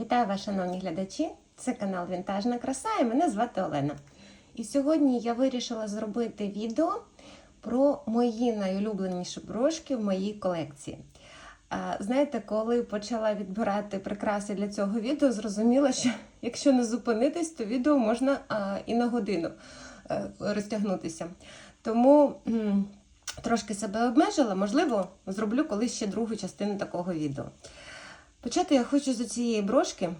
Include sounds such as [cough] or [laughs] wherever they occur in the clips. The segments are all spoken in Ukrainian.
Вітаю вас, шановні глядачі! Це канал Вінтажна краса і мене звати Олена. І сьогодні я вирішила зробити відео про мої найулюбленіші брошки в моїй колекції. Знаєте, коли почала відбирати прикраси для цього відео, зрозуміла, що якщо не зупинитись, то відео можна і на годину е, розтягнутися. Тому трошки себе обмежила, можливо, зроблю колись ще другу частину такого відео. Почати я хочу з цієї брошки,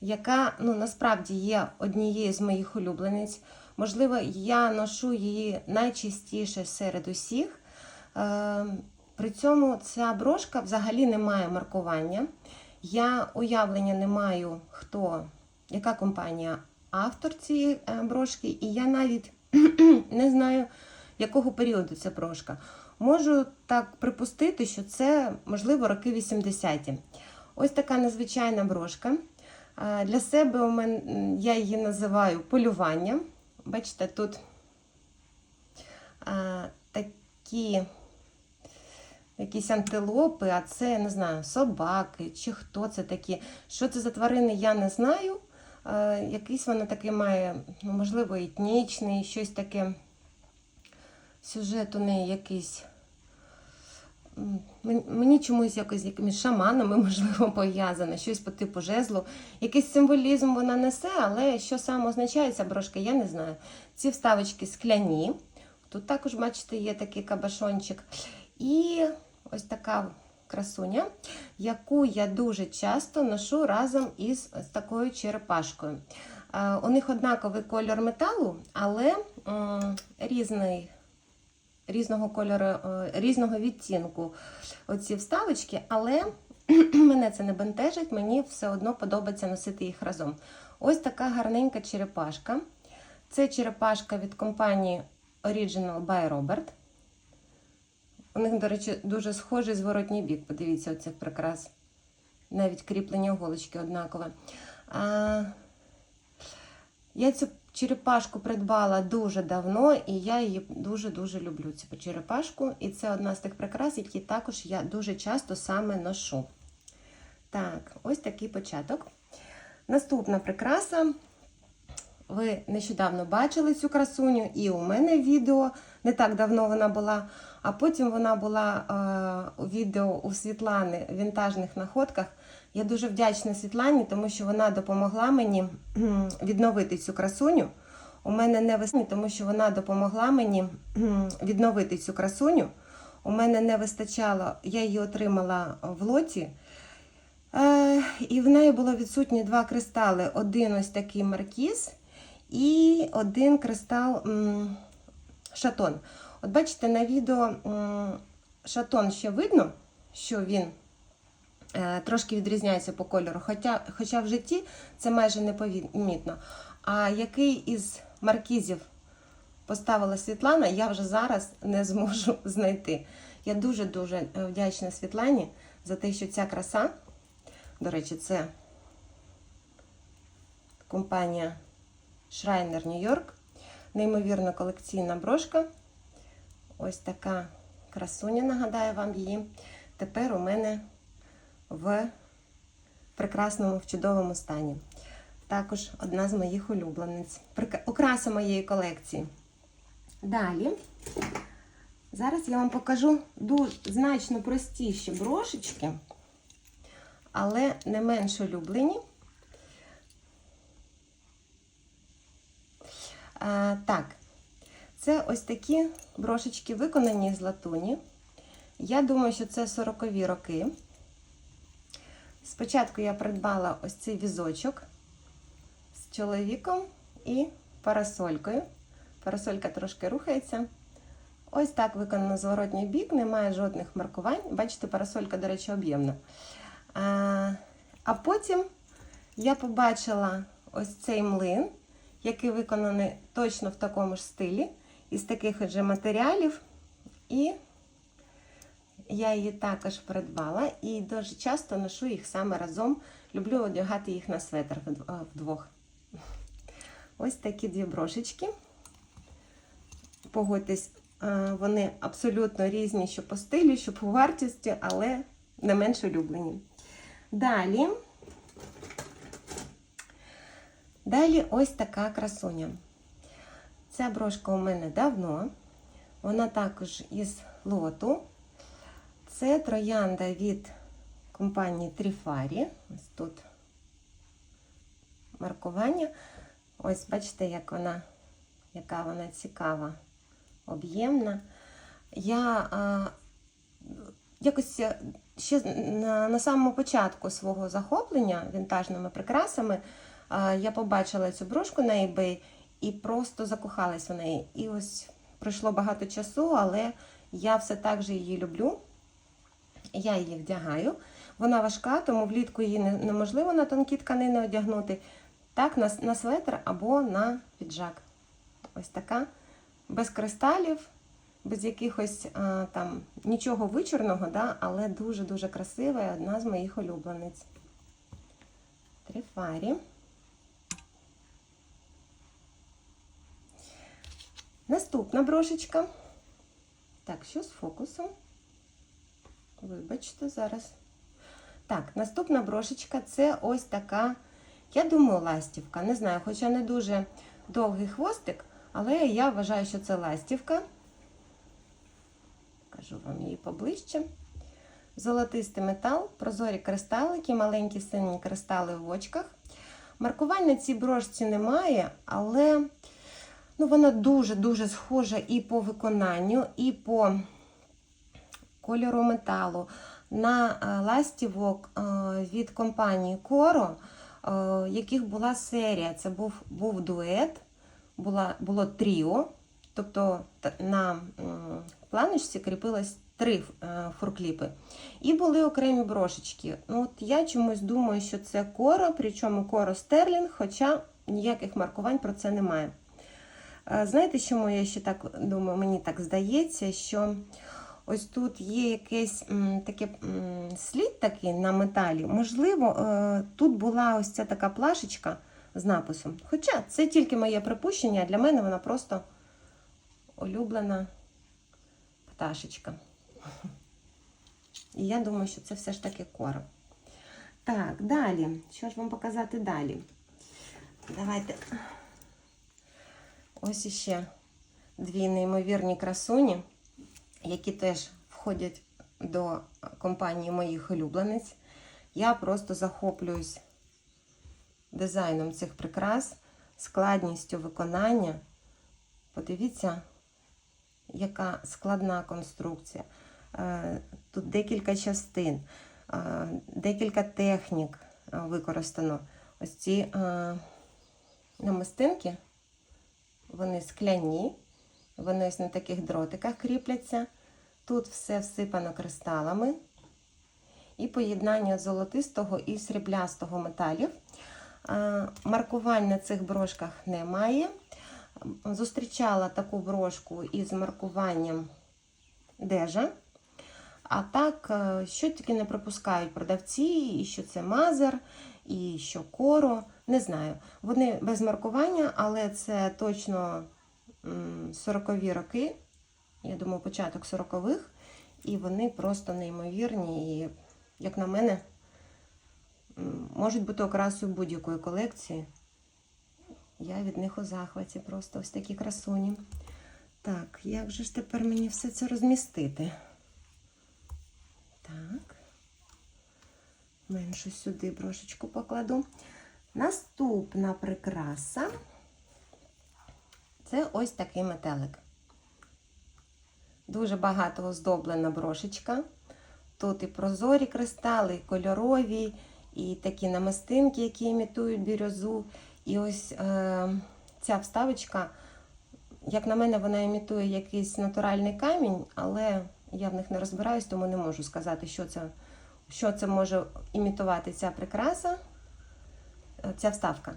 яка ну, насправді є однією з моїх улюблениць. Можливо, я ношу її найчастіше серед усіх. Е, При цьому ця брошка взагалі не має маркування. Я уявлення не маю, хто, яка компанія автор цієї е, брошки, і я навіть [clears throat] не знаю, якого періоду ця брошка. Можу так припустити, що це, можливо, роки 80-ті. Ось така незвичайна брошка. Для себе у мене, я її називаю полювання. Бачите, тут а, такі якісь антилопи, а це, я не знаю, собаки чи хто це такі. Що це за тварини, я не знаю. Якийсь воно такий має, ну, можливо, етнічний, щось таке. Сюжет у неї якийсь. Мені чомусь якось якимись шаманами, [laughs] можливо, пов'язано, щось по типу жезлу. Якийсь символізм вона несе, але що саме означає ця брошка, я не знаю. Ці вставочки скляні. Тут також, бачите, є такий кабашончик. І ось така красуня, яку я дуже часто ношу разом із такою черепашкою. Е, У них однаковий кольор металу, але різний різного кольору, е, різного відтінку оці вставочки, але [clears throat] мене це не бентежить, мені все одно подобається носити їх разом. Ось така гарненька черепашка. Це черепашка від компанії Original by Robert. У них, до речі, дуже схожий зворотній бік. Подивіться, оцих прикрас. Навіть кріплення голочки однакове. А, я цю черепашку придбала дуже давно, і я її дуже-дуже люблю, цю черепашку. І це одна з тих прикрас, які також я дуже часто саме ношу. Так, ось такий початок. Наступна прикраса. Ви нещодавно бачили цю красуню, і у мене відео не так давно вона була. А потім вона була е, у відео у Світлани в вінтажних находках. Я дуже вдячна Світлані, тому що вона допомогла мені відновити цю красуню. У мене не вистачало, тому що вона допомогла мені відновити цю красуню. У мене не вистачало, я її отримала в лоті. Е, і в неї було відсутні два кристали. Один ось такий маркіз і один кристал шатон. От бачите, на відео шатон ще видно, що він е, трошки відрізняється по кольору, хоча, хоча в житті це майже непомітно. А який із маркізів поставила Світлана, я вже зараз не зможу [laughs] знайти. Я дуже-дуже е, вдячна Світлані за те, що ця краса, до речі, це компанія Schreiner New York. Неймовірно колекційна брошка. Ось така красуня, нагадаю вам її. Тепер у мене в прекрасному, в чудовому стані. Також одна з моїх улюблениць. Окраса моєї колекції. Далі. Зараз я вам покажу дуже значно простіші брошечки, але не менш улюблені. А, так, це ось такі брошечки виконані з латуні. Я думаю, що це 40-ві роки. Спочатку я придбала ось цей візочок з чоловіком і парасолькою. Парасолька трошки рухається. Ось так виконано зворотній бік, немає жодних маркувань. Бачите, парасолька, до речі, об'ємна. А, а потім я побачила ось цей млин, який виконаний точно в такому ж стилі, із таких же матеріалів. І я її також придбала і дуже часто ношу їх саме разом. Люблю одягати їх на светр е, вдвох. Ось такі дві брошечки. Погодьтесь, е, вони абсолютно різні, що по стилю, що по вартості, але не менш улюблені. Далі Далі ось така красуня. Ця брошка у мене давно. Вона також із лоту. Це троянда від компанії Тріфарі. Ось тут маркування. Ось бачите, як вона, яка вона цікава, об'ємна. Я а, якось ще на, на самому початку свого захоплення вінтажними прикрасами а, я побачила цю брошку на eBay і просто закохалась в неї. І ось пройшло багато часу, але я все так же її люблю. Я її вдягаю. Вона важка, тому влітку її неможливо на тонкі тканини одягнути. Так, на, на светр або на піджак. Ось така. Без кристалів, без якихось а, там нічого вичорного, да, але дуже-дуже красива і одна з моїх улюблениць. Трифарі. Наступна брошечка. Так, що з фокусом? Вибачте, зараз. Так, наступна брошечка це ось така, я думаю, ластівка. Не знаю, хоча не дуже довгий хвостик, але я вважаю, що це ластівка. Покажу вам її поближче. Золотистий метал, прозорі кристалики, маленькі сині кристали в очках. Маркувань на цій брошці немає, але ну, вона дуже-дуже схожа і по виконанню, і по кольору металу на е, ластівок е, від компанії Coro, е, яких була серія. Це був, був дует, була, було тріо, тобто на планочці кріпилось три фуркліпи. І були окремі брошечки. Ну, от я чомусь думаю, що це Coro, причому Coro Стерлінг, хоча ніяких маркувань про це немає. Знаєте, чому я ще так думаю? Мені так здається, що ось тут є якийсь таке слід такий на металі. Можливо, е, тут була ось ця така плашечка з написом. Хоча це тільки моє припущення, а для мене вона просто улюблена пташечка. І я думаю, що це все ж таки кора. Так, далі. Що ж вам показати далі? Давайте. Ось іще дві неймовірні красуні, які теж входять до компанії моїх улюблениць. Я просто захоплююсь дизайном цих прикрас, складністю виконання. Подивіться, яка складна конструкція. Е, Тут декілька частин, е, декілька технік е, використано. Ось ці намистинки, вони скляні, вони ось на таких дротиках кріпляться. Тут все всипано кристалами. І поєднання золотистого і сріблястого металів. Маркувань на цих брошках немає. Зустрічала таку брошку із маркуванням дежа. А так, е, що тільки не пропускають продавці, і що це мазер, і що коро. Не знаю. Вони без маркування, але це точно 40-ві роки. Я думаю, початок 40-х. І вони просто неймовірні. І, як на мене, можуть бути окрасою будь-якої колекції. Я від них у захваті, просто ось такі красуні. Так, як же ж тепер мені все це розмістити? Так. Меншу сюди брошечку покладу. Наступна прикраса це ось такий метелик. Дуже багато оздоблена брошечка. Тут і прозорі кристали, і кольорові, і такі намистинки, які імітують бірюзу. І ось е, ця вставочка, як на мене, вона імітує якийсь натуральний камінь, але я в них не розбираюсь, тому не можу сказати, що це, що це може імітувати ця прикраса, е, ця вставка.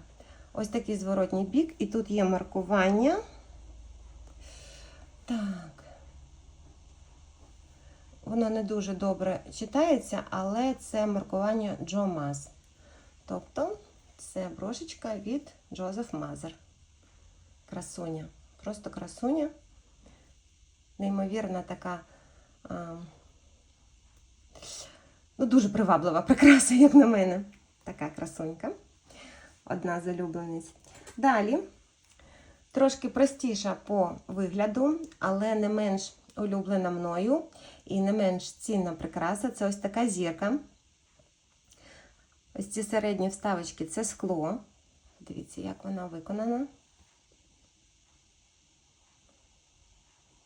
Ось такий зворотній бік, і тут є маркування. Так. Воно не дуже добре читається, але це маркування Джо Маз. Тобто це брошечка від Джозеф Мазер. Красуня. Просто красуня. Неймовірна така. А, ну, дуже приваблива прикраса, як на мене. Така красунька. одна з. Далі, трошки простіша по вигляду, але не менш улюблена мною і не менш цінна прикраса це ось така зірка. Ось ці середні вставочки це скло. Дивіться, як вона виконана.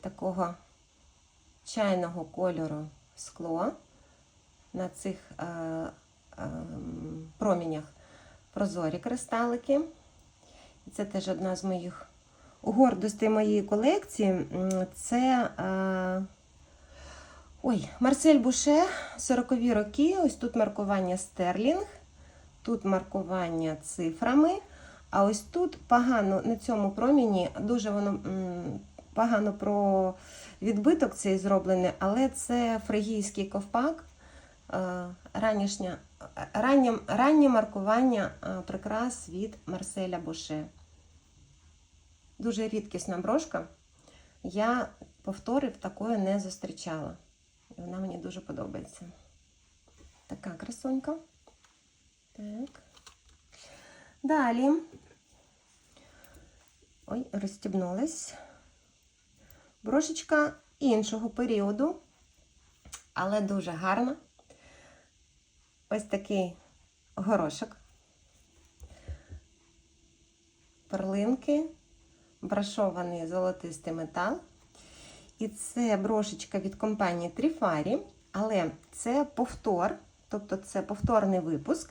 Такого чайного кольору скло на цих е, е, промінях прозорі кристалики. Це теж одна з моїх гордостей моєї колекції. Це е, ой, Марсель Буше, 40-ві роки. Ось тут маркування Стерлінг, тут маркування цифрами. А ось тут погано на цьому проміні дуже воно погано про відбиток цей зроблений, але це фригійський ковпак, ранішня, раннє, раннє маркування е, прикрас від Марселя Буше. Дуже рідкісна брошка. Я повторів такої не зустрічала. І вона мені дуже подобається. Така красонька. Так. Далі. Ой, розстібнулась. Брошечка іншого періоду, але дуже гарна. Ось такий горошок. Перлинки, брашований золотистий метал. І це брошечка від компанії Тріфарі, але це повтор, тобто це повторний випуск.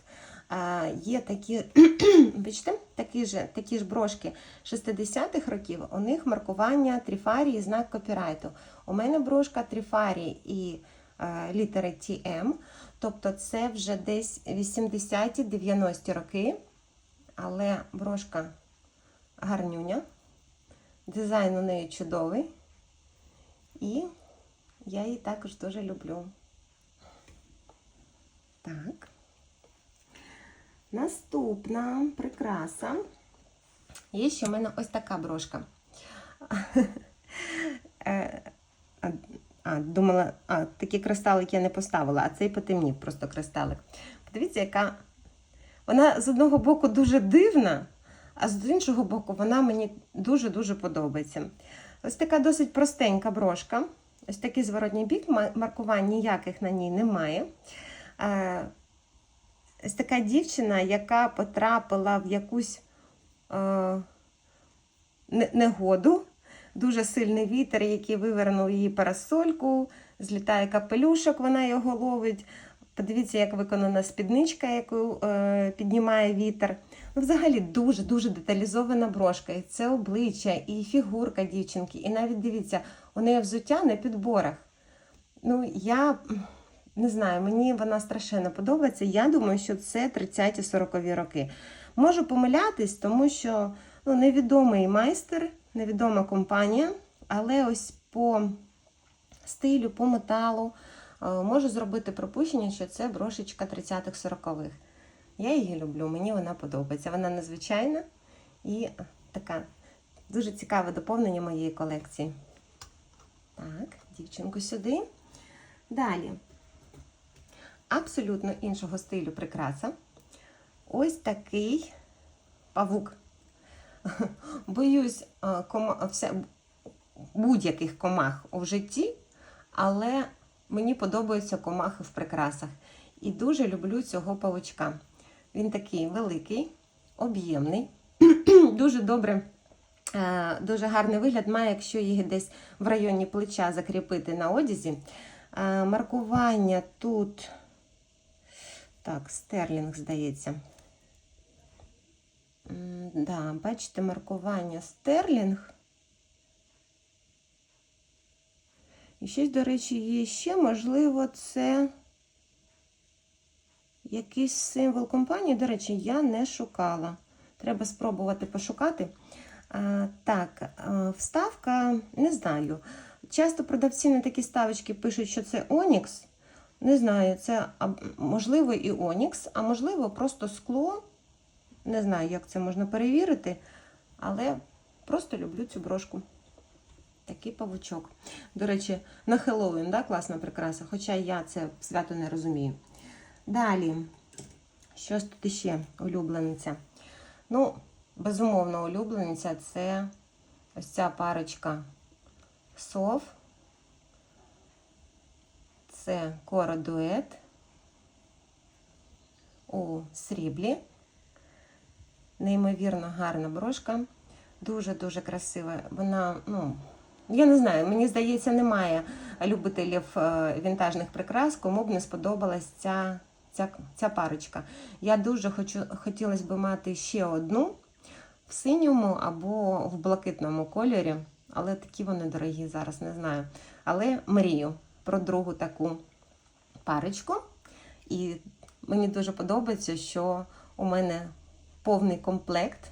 Є такі, [clears throat] бачите, такі ж, такі ж брошки 60-х років, у них маркування Тріфарі і знак копірайту. У мене брошка Тріфарі і е, літери TM, тобто це вже десь 80-90 роки, але брошка гарнюня, дизайн у неї чудовий. І я її також дуже люблю. Так. Наступна прикраса. Є ще в мене ось така брошка. [laughs] А, думала, а, такі кристалики я не поставила, а цей потемнів просто кристалик. Подивіться, яка вона з одного боку дуже дивна, а з іншого боку, вона мені дуже-дуже подобається. Ось така досить простенька брошка. Ось такий зворотній бік, маркувань ніяких на ній немає. Ось така дівчина, яка потрапила в якусь е, не- негоду, дуже сильний вітер, який вивернув її парасольку, злітає капелюшок, вона його ловить. Подивіться, як виконана спідничка, яку е, піднімає вітер. Ну, взагалі дуже-дуже деталізована брошка. І це обличчя, і фігурка дівчинки. І навіть дивіться, у неї взуття на підборах. Ну, я не знаю, мені вона страшенно подобається. Я думаю, що це 30-40 роки. Можу помилятись, тому що ну, невідомий майстер, невідома компанія, але ось по стилю, по металу е, можу зробити пропущення, що це брошечка 30-х 40-х. Я її люблю, мені вона подобається. Вона незвичайна і така дуже цікаве доповнення моєї колекції. Так, дівчинку сюди. Далі. Абсолютно іншого стилю прикраса. Ось такий павук. [laughs] Боюсь е, кома- будь-яких комах у житті, але мені подобаються комахи в прикрасах. І дуже люблю цього павучка. Він такий великий, об'ємний, [clears throat] дуже добре. е, Дуже гарний вигляд має, якщо їх десь в районі плеча закріпити на одязі. Е, Маркування тут, так, стерлінг, здається. Да, бачите, маркування стерлінг. І щось, до речі, є ще, можливо, це якийсь символ компанії. До речі, я не шукала. Треба спробувати пошукати. А, так, вставка, не знаю. Часто продавці на такі ставочки пишуть, що це Онікс. Не знаю, це можливо і Онікс, а можливо, просто скло. Не знаю, як це можна перевірити, але просто люблю цю брошку. Такий павучок. До речі, на Хеллоуін, да, класна прикраса, хоча я це свято не розумію. Далі, щось тут іще улюблениця. Ну, безумовно, улюблениця це ось ця парочка сов. Це Кора Дует у сріблі. Неймовірно гарна брошка. Дуже-дуже красива. Вона, ну, я не знаю, мені здається, немає любителів е, вінтажних прикрас, кому б не сподобалась ця, ця, ця парочка. Я дуже хочу, хотілося б мати ще одну в синьому або в блакитному кольорі, але такі вони дорогі зараз, не знаю. Але мрію про другу таку парочку. І мені дуже подобається, що у мене повний комплект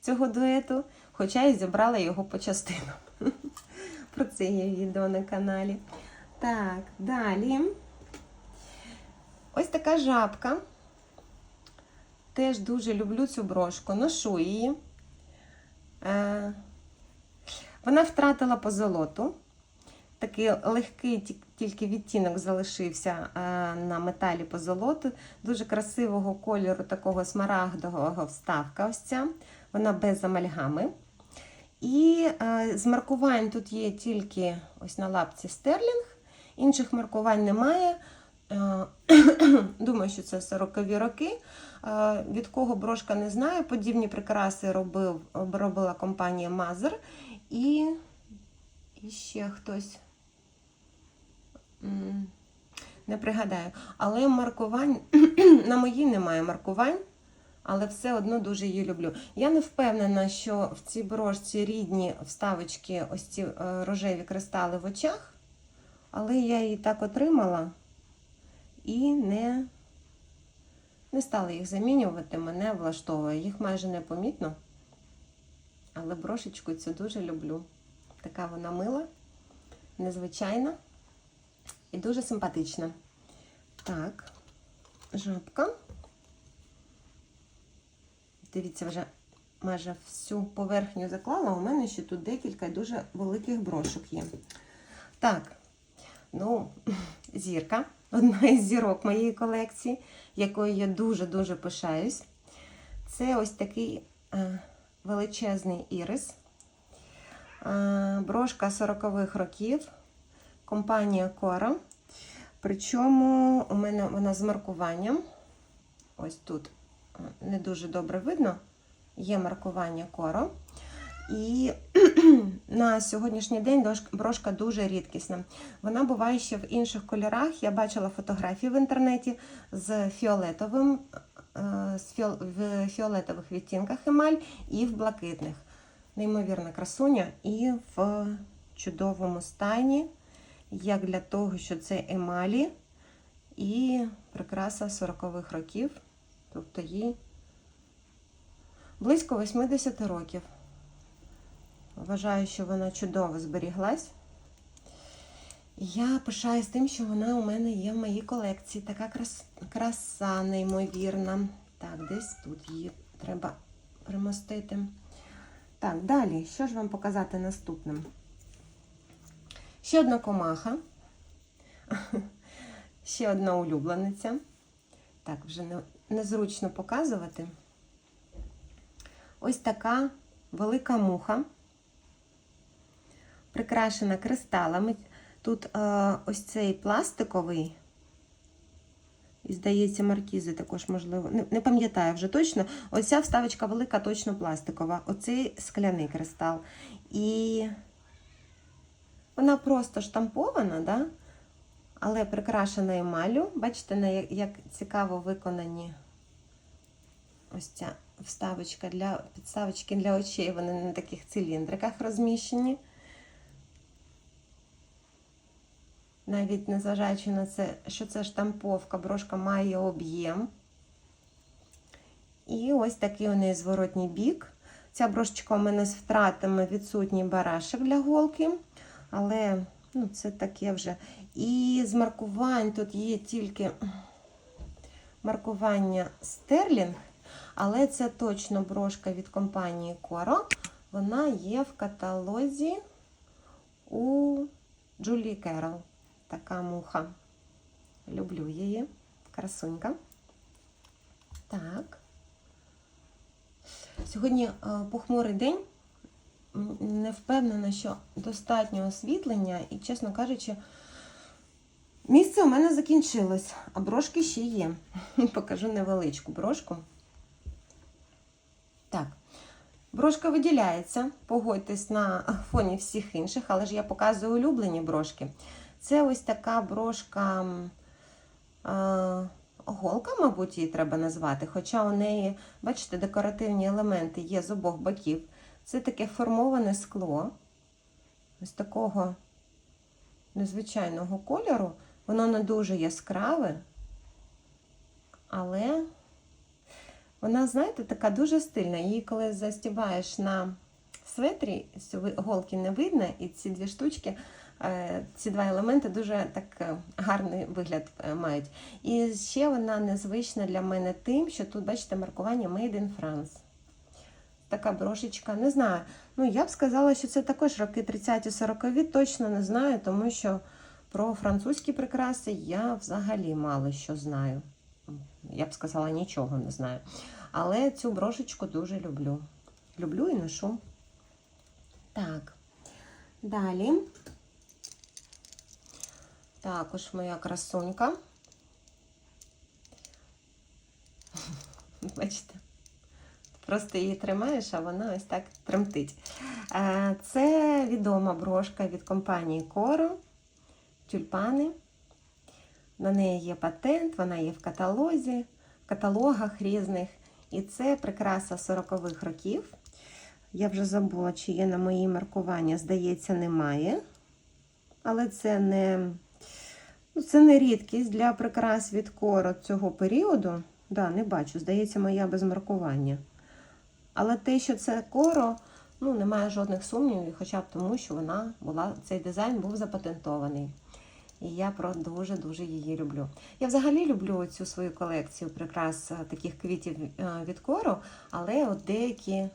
цього дуету, хоча і зібрала його по частинам. [laughs] Про це є відео на каналі. Так, далі. Ось така жабка. Теж дуже люблю цю брошку, ношу її. Е, Вона втратила позолоту. Такий легкий ті- тільки відтінок залишився е, на металі позолоти. Дуже красивого кольору, такого смарагдового вставка. Ось ця. Вона без амальгами. І е, з маркувань тут є тільки ось на лапці стерлінг, інших маркувань немає. Е, [clears throat] Думаю, що це 40-ві роки. Від кого брошка не знаю. Подібні прикраси робив, робила компанія Мазер. І, і ще хтось. Не пригадаю. Але маркувань [clears throat] на моїй немає маркувань, але все одно дуже її люблю. Я не впевнена, що в цій брошці рідні вставочки, ось ці е, рожеві кристали в очах, але я її так отримала і не, не стала їх замінювати, мене влаштовує. Їх майже непомітно. Але брошечку цю дуже люблю. Така вона мила, незвичайна і дуже симпатична. Так, жабка. Дивіться, вже майже всю поверхню заклала. У мене ще тут декілька дуже великих брошок є. Так, ну, [clears throat] зірка. Одна із зірок моєї колекції, якою я дуже-дуже пишаюсь. Це ось такий е, величезний ірис. Е, брошка 40-х років. Компанія Cora. Причому у мене вона з маркуванням. Ось тут е, не дуже добре видно. Є маркування Cora. І [clears throat] на сьогоднішній день брошка дуже рідкісна. Вона буває ще в інших кольорах. Я бачила фотографії в інтернеті з фіолетовим, е, в фіолетових відтінках емаль і в блакитних. Неймовірна красуня і в чудовому стані, як для того, що це емалі і прикраса 40-х років, тобто їй близько 80 років. Вважаю, що вона чудово зберіглась. Я пишаюсь тим, що вона у мене є в моїй колекції. Така крас... краса неймовірна. Так, десь тут її треба примостити. Так, далі, що ж вам показати наступним? Ще одна комаха. [laughs] Ще одна улюблениця. Так, вже не, незручно показувати. Ось така велика муха, прикрашена кристалами. Тут е, ось цей пластиковий, і, здається, маркізи також можливо. Не, не пам'ятаю вже точно. Ось ця вставочка велика, точно пластикова. Оцей скляний кристал. І вона просто штампована, да? але прикрашена емаллю. Бачите, як цікаво виконані ось ця вставочка для підставочки для очей. Вони на таких циліндриках розміщені. Навіть незважаючи на це, що це штамповка, брошка має об'єм. І ось такий у неї зворотній бік. Ця брошечка у мене з втратами відсутній барашек для голки. Але ну, це таке вже. І з маркувань тут є тільки маркування Стерлінг, але це точно брошка від компанії Coro. Вона є в каталозі у Джулії Керол. Така муха. Люблю її. Красунька. Так. Сьогодні е, похмурий день. Не впевнена, що достатньо освітлення, і, чесно кажучи, місце у мене закінчилось, а брошки ще є. [laughs] Покажу невеличку брошку. Так, брошка виділяється, погодьтесь на фоні всіх інших, але ж я показую улюблені брошки. Це ось така брошка. е, Голка, мабуть, її треба назвати, хоча у неї, бачите, декоративні елементи є з обох боків. Це таке формоване скло, ось такого незвичайного кольору. Воно не дуже яскраве, але вона, знаєте, така дуже стильна. Її, коли застібаєш на светрі, голки не видно, і ці дві штучки, е, ці два елементи дуже так е, гарний вигляд е, мають. І ще вона незвична для мене тим, що тут, бачите, маркування Made in France. Така брошечка, не знаю. Ну, я б сказала, що це також роки 30-40, точно не знаю, тому що про французькі прикраси я взагалі мало що знаю. Я б сказала, нічого не знаю. Але цю брошечку дуже люблю. Люблю і ношу. Так. Далі. Також моя красунька. [laughs] Бачите? Просто її тримаєш, а вона ось так тремтить. Е, Це відома брошка від компанії Коро. Тюльпани. На неї є патент, вона є в каталозі, в каталогах різних. І це прикраса 40-х років. Я вже забула, чи є на мої маркування. Здається, немає. Але це не, ну, це не рідкість для прикрас від коро цього періоду. Да, не бачу. Здається, моя без маркування. Але те, що це коро, ну, немає жодних сумнівів, хоча б тому, що вона була, цей дизайн був запатентований. І я дуже-дуже її люблю. Я взагалі люблю цю свою колекцію прикрас е, таких квітів е, від кору, але от деякі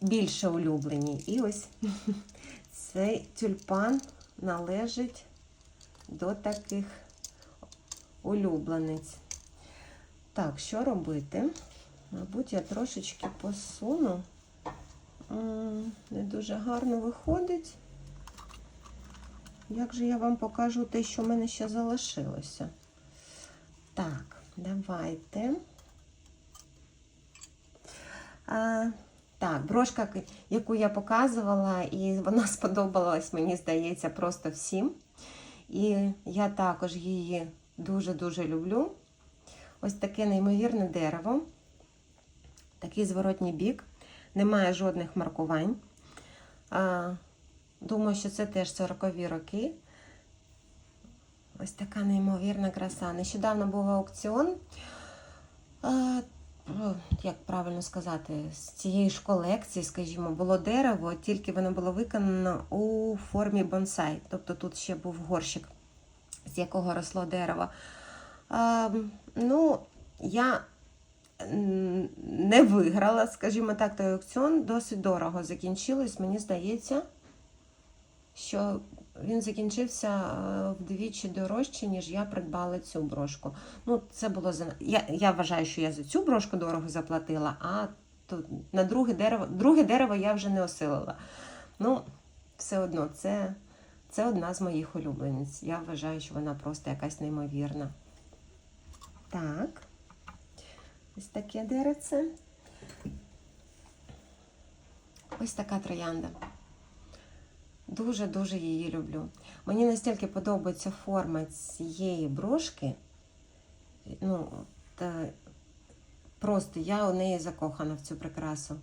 більше улюблені. І ось [laughs] цей тюльпан належить до таких улюблениць. Так, що робити? Мабуть, я трошечки посуну. Не дуже гарно виходить. Як же я вам покажу те, що в мене ще залишилося? Так, давайте. А, так, брошка, яку я показувала, і вона [laughs] сподобалась, мені здається, просто всім. І я також її дуже-дуже люблю. Ось таке неймовірне дерево, такий зворотній бік, немає жодних маркувань. Думаю, що це теж 40-ві роки. Ось така неймовірна краса. Нещодавно був аукціон. Ну, Як правильно сказати, з цієї ж колекції, скажімо, було дерево, тільки воно було виконано у формі бонсай. Тобто тут ще був горщик, з якого росло дерево. Ну, я не виграла, скажімо так, той аукціон досить дорого закінчилось, мені здається що він закінчився е, вдвічі дорожче, ніж я придбала цю брошку. Ну, це було за я, я вважаю, що я за цю брошку дорого заплатила, а то на друге дерево, друге дерево я вже не осилила. Ну, все одно, це, це одна з моїх улюблениць. Я вважаю, що вона просто якась неймовірна. Так, ось таке деревце. Ось така троянда. Дуже-дуже її люблю. Мені настільки подобається форма цієї брошки. Ну, та просто я у неї закохана в цю прикрасу.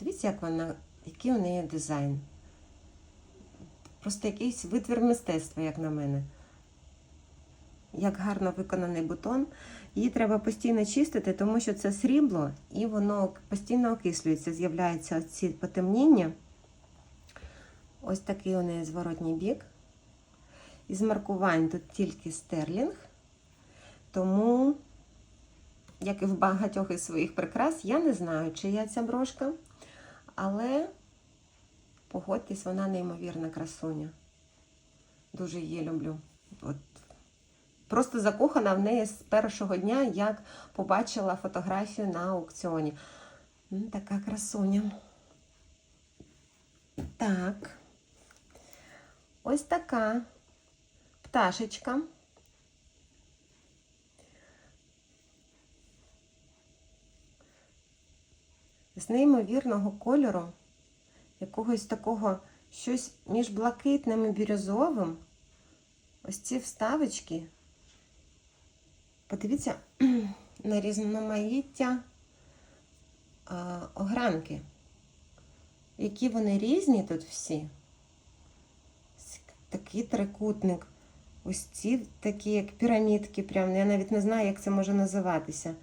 Дивіться, як вона, який у неї дизайн. Просто якийсь витвір мистецтва, як на мене. Як гарно виконаний бутон. Її треба постійно чистити, тому що це срібло і воно постійно окислюється, з'являються ці потемніння. Ось такий у неї зворотній бік. Із маркувань тут тільки стерлінг. Тому, як і в багатьох із своїх прикрас, я не знаю, чия ця брошка, але погодьтесь, вона неймовірна красуня. Дуже її люблю. От. Просто закохана в неї з першого дня, як побачила фотографію на аукціоні. Така красуня. Так. Ось така пташечка. З неймовірного кольору, якогось такого щось між блакитним і бірюзовим. Ось ці вставочки. Подивіться [clears throat] на різноманіття огранки. Які вони різні тут всі. Такий трикутник. Ось ці такі, як пірамідки, прям. Я навіть не знаю, як це може називатися.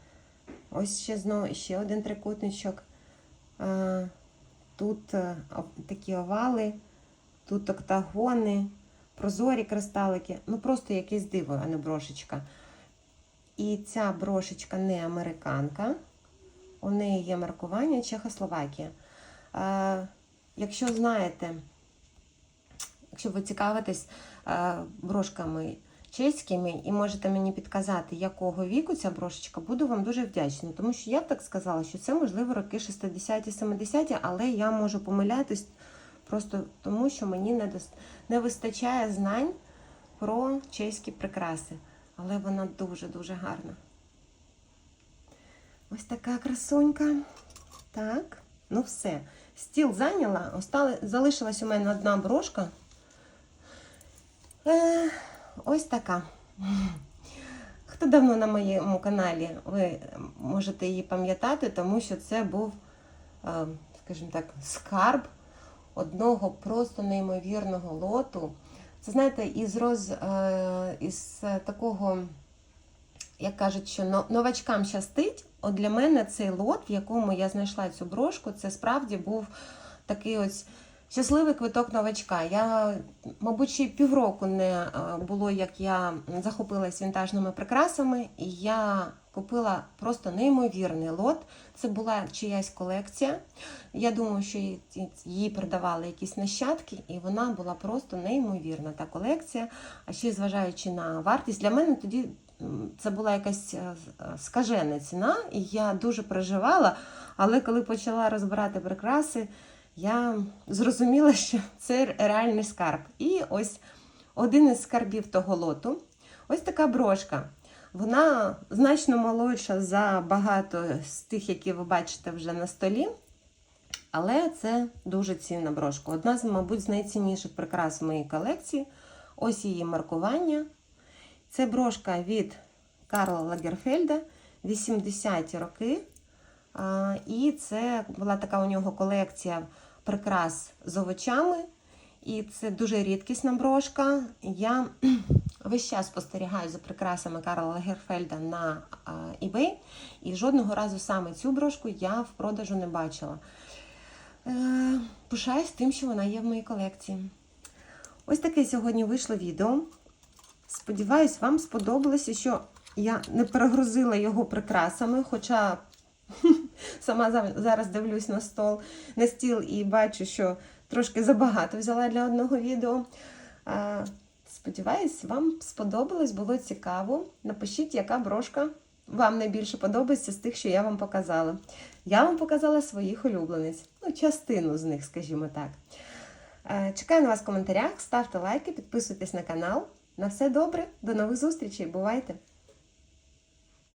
Ось ще знову ще один трикутничок. Тут е, такі овали, тут октагони, прозорі кристалики. Ну просто якесь диво, а не брошечка. І ця брошечка не американка. У неї є маркування Чехословакія. Е, якщо знаєте, якщо ви цікавитесь е, брошками чеськими і можете мені підказати, якого віку ця брошечка, буду вам дуже вдячна. Тому що я б так сказала, що це можливо роки 60-70, але я можу помилятись просто тому, що мені не, не вистачає знань про чеські прикраси. Але вона дуже-дуже гарна. Ось така красунька. Так, ну все. Стіл зайняла. Остали, залишилась у мене одна брошка. Е, ось така. Хто давно на моєму каналі, ви можете її пам'ятати, тому що це був, е, скажімо так, скарб одного просто неймовірного лоту. Це знаєте, із роз е, із такого, як кажуть, що новачкам щастить. От для мене цей лот, в якому я знайшла цю брошку, це справді був такий ось щасливий квиток новачка. Я, мабуть, ще півроку не е, було, як я захопилась вінтажними прикрасами, і я купила просто неймовірний лот. Це була чиясь колекція. Я думаю, що її- продавали якісь нащадки, і вона була просто неймовірна та колекція. А ще зважаючи на вартість, для мене тоді це була якась е, е, скажена ціна, і я дуже переживала. Але коли почала розбирати прикраси, я зрозуміла, що це реальний скарб. І ось один із скарбів того лоту. Ось така брошка. Вона значно молодша за багато з тих, які ви бачите вже на столі. Але це дуже цінна брошка. Одна з, мабуть, з найцінніших прикрас в моїй колекції. Ось її маркування. Це брошка від Карла Лагерфельда 80-ті роки. І це була така у нього колекція прикрас з овочами. І це дуже рідкісна брошка. Я [clears throat] весь час спостерігаю за прикрасами Карла Лагерфельда на eBay, і жодного разу саме цю брошку я в продажу не бачила. Е, Пишаюсь тим, що вона є в моїй колекції. Ось таке сьогодні вийшло відео. Сподіваюсь, вам сподобалося, що я не перегрузила його прикрасами, хоча [laughs] сама зараз дивлюсь на стол, на стіл і бачу, що трошки забагато взяла для одного відео. Сподіваюсь, вам сподобалось, було цікаво. Напишіть, яка брошка вам найбільше подобається з тих, що я вам показала. Я вам показала своїх улюблениць, ну, частину з них, скажімо так. Е, Чекаю на вас в коментарях, ставте лайки, підписуйтесь на канал. На все добре, до нових зустрічей, бувайте!